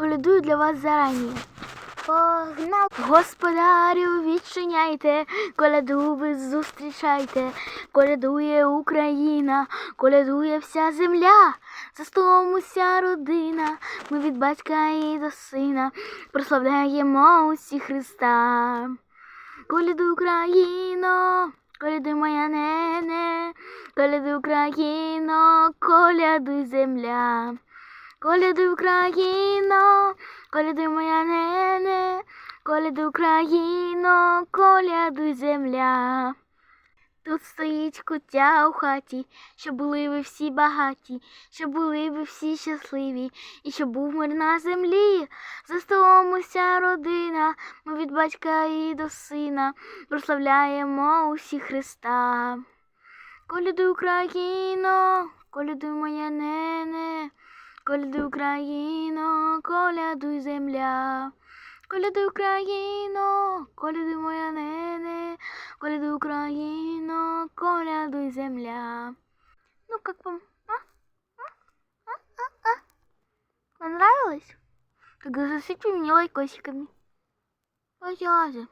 колядую для вас зарані. Погнав. Господарю, відчиняйте, коляду ви зустрічайте, колядує Україна, колядує вся земля, за столом уся родина, ми від батька і до сина прославляємо усі Христа. Колядуй Україно, колядуй моя нене, колядуй Україно, колядуй земля. Колядуй Україно, колядуй моя нене, колядуй Україно, колядуй земля. Тут стоїть куття у хаті, щоб були ви всі багаті, щоб були ви всі щасливі, і щоб був мир на землі. За столом уся родина, ми від батька і до сина прославляємо усі Христа. Колядуй Україно, колядуй моя нене, колядуй Україно, колядуй земля. Колядуй Україно, колядуй моя нене, колядуй Україно, колядуй земля. Ну, как вам? А? А? А? А? А? Понравилось? Тогда засыпьте меня лайкосиками. Пожалуйста.